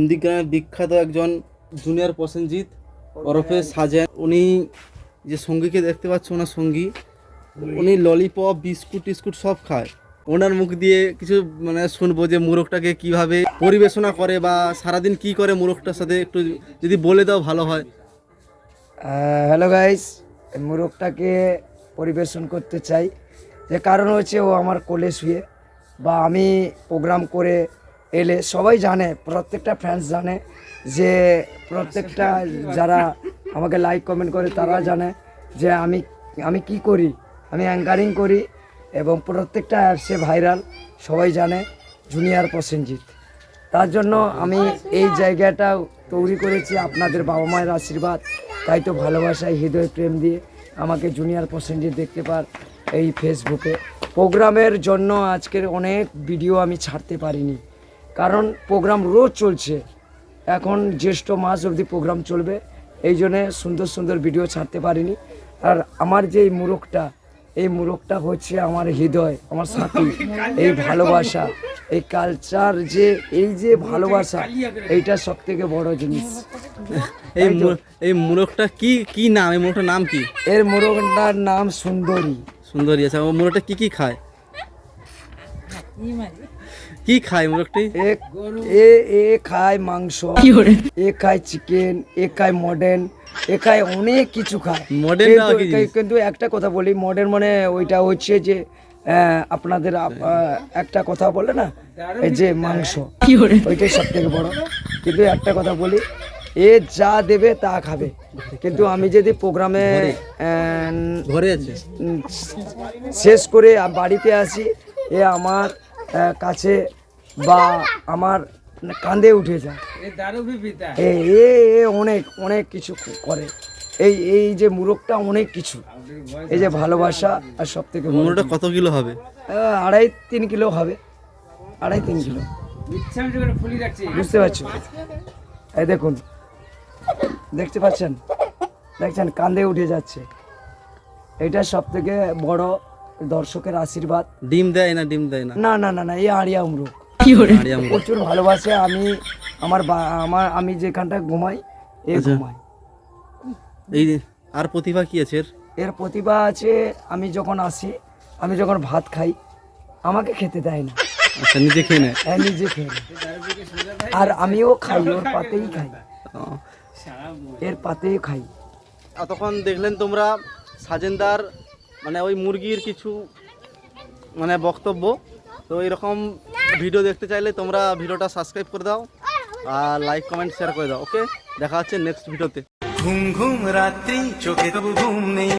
নন্দীগ্রামের বিখ্যাত একজন জুনিয়র প্রসেনজিৎ ওরফে সাজেন। উনি যে সঙ্গীকে দেখতে পাচ্ছ ওনার সঙ্গী উনি ললিপপ বিস্কুট টিস্কুট সব খায়। ওনার মুখ দিয়ে কিছু মানে শুনব যে মুরগটাকে কীভাবে পরিবেশনা করে বা সারাদিন কি করে মুরগটার সাথে একটু যদি বলে দাও ভালো হয়। হ্যালো গাইস মোরগটাকে পরিবেশন করতে চাই। যে কারণ হচ্ছে ও আমার কোলে শুয়ে বা আমি প্রোগ্রাম করে এলে সবাই জানে, প্রত্যেকটা ফ্যান্স জানে যে প্রত্যেকটা যারা আমাকে লাইক কমেন্ট করে তারা জানে যে আমি আমি কি করি? আমি অ্যাঙ্কারিং করি এবং প্রত্যেকটা অ্যাপসে ভাইরাল সবাই জানে জুনিয়র প্রসেনজিৎ। তার জন্য আমি এই জায়গাটা তৈরি করেছি আপনাদের বাবা মায়ের আশীর্বাদ। তাই তো ভালোবাসায়, হৃদয় প্রেম দিয়ে আমাকে জুনিয়র প্রসেনজিৎ দেখতে পার এই ফেসবুকে প্রোগ্রামের জন্য আজকের অনেক ভিডিও আমি ছাড়তে পারিনি। কারণ প্রোগ্রাম রোজ চলছে। এখন জ্যৈষ্ঠ মাস অবধি প্রোগ্রাম চলবে। এই জন্যে সুন্দর সুন্দর ভিডিও ছাড়তে পারিনি। আর আমার যে এই মুরগটা এই মুরগটা হচ্ছে আমার হৃদয় আমার সাথী। এই ভালোবাসা এই কালচার যে এই যে ভালোবাসা এইটা সব থেকে বড় জিনিস। এই এই মুরগটা কি কি নাম? এই মুরগটার নাম কি? এর মুরগটার নাম সুন্দরী। সুন্দরী আছে। ও মুরগটা কি কি খায়? কি খায় মুরগটি? এ এ এ খায় মাংস এ খায় চিকেন এ খায় মডার্ন এ খায় অনেক কিছু খায়। টা কিন্তু- কি কিন্তু একটা কথা বলি মডার্ন মানে ওইটা হচ্ছে যে আপনাদের একটা কথা বলে না এই যে মাংস ওইটাই সব থেকে বড়। কিন্তু একটা কথা বলি এ যা দেবে তা খাবে। কিন্তু আমি যদি প্রোগ্রামে ঘরে? আছে? শেষ করে বাড়িতে আসি এ আমার কাছে বা আমার কাঁধে উঠে যায়। এ এ এ অনেক অনেক কিছু করে। এই এই যে মুরগটা অনেক কিছু। এই যে ভালোবাসা আর সব থেকে মুরগটা কত কিলো হবে? আড়াই তিন কিলো হবে। আড়াই তিন কিলো। বুঝতে পারছ? এই দেখুন। দেখতে পাচ্ছেন? দেখছেন? কান্দে উঠে যাচ্ছে। এটা সব থেকে বড় দর্শকের আশীর্বাদ। ডিম দেয় না ডিম দেয় না? না না না না এই আড়িয়া মুরগ। প্রচুর ভালোবাসে আমি আমার বা- আমার আমি যেখানটা ঘুমাই এ আচ্ছা। ঘুমাই। এই আর প্রতিভা কি আছে এর? এর প্রতিভা আছে আমি যখন আসি আমি যখন ভাত খাই আমাকে খেতে দেয় না। আচ্ছা নিজে খেয়ে নেয়? হ্যাঁ, নিজে খেয়ে নেয়। আর আমিও খাই ওর পাতেই খাই। এর পাতেই খাই। তখন দেখলেন তোমরা সাজেন্দার মানে ওই মুরগির কিছু মানে বক্তব্য। তো এরকম ভিডিও দেখতে চাইলে তোমরা ভিডিওটা সাবস্ক্রাইব করে দাও আর লাইক কমেন্ট শেয়ার করে দাও ওকে দেখা হচ্ছে নেক্সট ভিডিওতে ঘুম ঘুম রাত্রি, চোখে তবু ঘুম নেই।